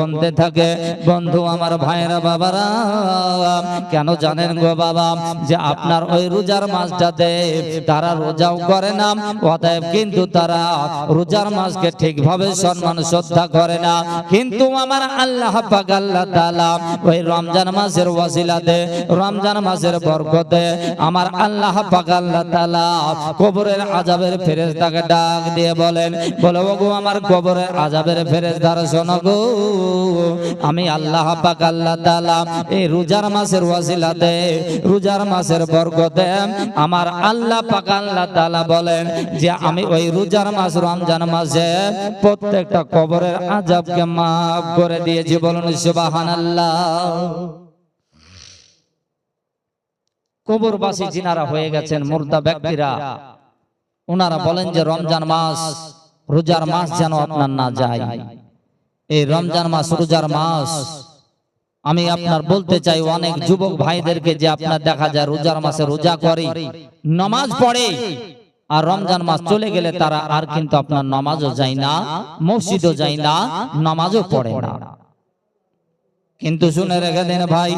বলতে থাকে। বন্ধু আমার ভাইরা বাবারা, কেন জানেন গো বাবা, যে আপনার ওই রোজার মাসটাতে তারা রোজাও করে না, অতএব কিন্তু তারা রোজার মাসকে ঠিকভাবে সম্মান, শ্রদ্ধা করে না। কিন্তু আমার আল্লাহ পাক, আল্লাহ তাআলা ওই রমজান মাসের ওয়াসিলাতে, রমজান মাসের বরকতে আমার আল্লাহ পাক, আল্লাহ তাআলা কবরের আযাবের ফেরেশতাকে ডাক দিয়ে বলেন, বলে, ওগো আমার কবরের আযাবের ফেরেশতারা শোনো গো। আমি আল্লাহ পাক আল্লাহ তাআলা এই রোজার মাসের ওয়াসিলাতে, রোজার মাসের বরকতে আমার আল্লাহ পাক আল্লাহ তাআলা বলেন যে আমি ওই রোজার মাস, রমজান মাসে প্রত্যেকটা কবরের আযাবকে maaf করে দিয়েছি। বলুন সুবহানাল্লাহ। কবরবাসী যিনারা হয়ে গেছেন, মুর্দা ব্যক্তিরা ওনারা বলেন যে রমজান মাস, রোজার মাস যেন আপনার না যায়। এই রমজান মাস, রোজার মাস, আমি আপনার বলতে চাই, অনেক যুবক ভাইদেরকে যে আপনার দেখা যায় রোজার মাসে রোজা করে, নামাজ পড়ে, আর রমজান মাস চলে গেলে তারা আর কিন্তু আপনার নামাজও যায় না, মসজিদও যায় না, নামাজও পড়ে না। কিন্তু শুনে রেখে দেন ভাই,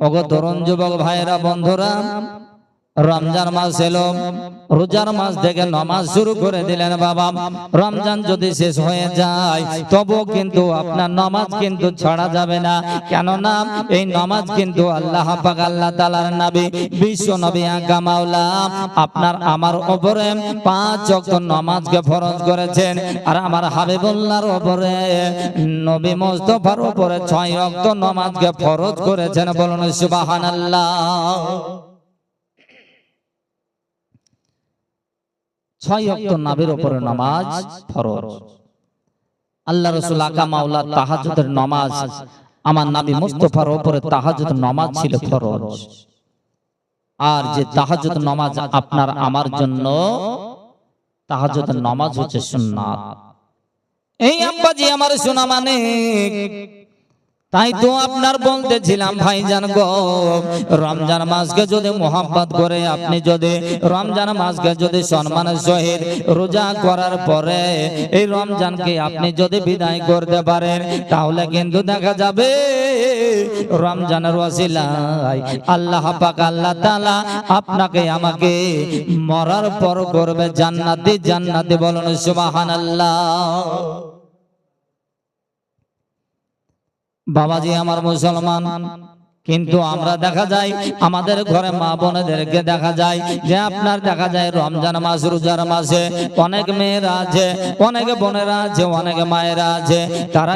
ওগো তরুণ যুবক ভাইরা বন্ধুরা রমজান মাস এলো। রোজার মাস থেকে নামাজ শুরু করে দিলেন বাবা। রমজান যদি শেষ হয়ে যায় তবু কিন্তু আপনার নামাজ কিন্তু ছড়া যাবে না। কেননা এই নামাজ কিন্তু আল্লাহ পাক, আল্লাহ তাআলার নবী, বিশ্ব নবী আজ্ঞা মাওলা। আপনার আমার উপরে পাঁচ ওয়াক্ত নামাজকে ফরজ করেছেন। আর আমার হাবিবুল্লাহর উপরে নবী মুস্তাফার উপরে ছয় ওয়াক্ত নামাজকে ফরজ করেছেন বলুন সুবহানাল্লাহ। ছয় অক্ত নাবের উপরে নামাজ ফরজ। আল্লাহ রসুল আকা মাওলা তাহাজুদের নামাজ, আমার নাবি মুস্তফার উপরে তাহাজুদ নামাজ ছিল ফরজ। আর যে তাহাজুদ নামাজ আপনার আমার জন্য তাহাজুদ নামাজ হচ্ছে সুন্নাত। এই আব্বাজি আমার শোনা মানে তাই তো আপনার বলতেছিলাম, ভাইজান গো, রমজান মাসকে যদি মোহাম্মত করে আপনি যদি রমজান মাসকে যদি সম্মানের সহিত রোজা করার পরে এই রমজানকে আপনি যদি বিদায় করতে পারেন, তাহলে কিন্তু দেখা যাবে রমজানের ওয়াসিলায় আল্লাহ পাক, আল্লাহ তাআলা আপনাকে আমাকে মরার পর করবে জান্নাতি জান্নাতি বলুন, সুবহানাল্লাহ। বাবাজি আমার মুসলমান, কিন্তু আমরা দেখা যায় আমাদের ঘরে মা বোনেদেরকে দেখা যায় যে আপনার দেখা যায় রমজান মাস, রোজার মাসে অনেক মেয়েরা আছে, অনেক বোনেরা আছে, অনেক মায়েরা আছে, তারা